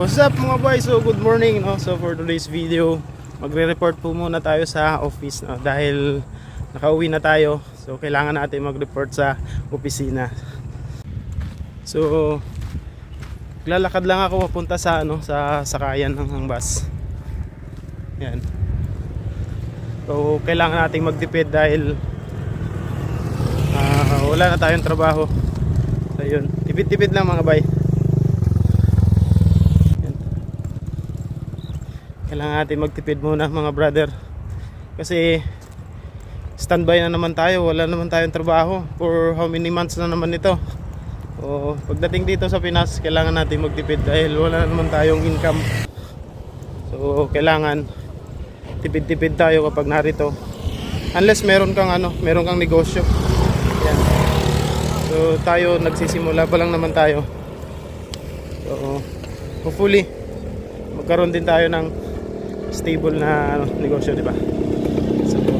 What's up mga boys? So good morning no. So for today's video, magre-report po muna tayo sa office no dahil nakauwi na tayo. So kailangan natin mag-report sa opisina. So lalakad lang ako papunta sa ano sa sakayan ng, ng bus. Yan. So kailangan nating magtipid dahil ah, wala na tayong trabaho. So yun, tipid-tipid lang mga bay. Kailangan natin magtipid muna mga brother. Kasi standby na naman tayo. Wala naman tayong trabaho. For how many months na naman ito? O pagdating dito sa Pinas kailangan natin magtipid dahil wala na naman tayong income. So kailangan tipid-tipid tayo kapag narito. Unless meron kang ano meron kang negosyo. Yan so tayo nagsisimula pa lang naman tayo. So hopefully magkaroon din tayo ng stable na ano, negosyo, di ba? So,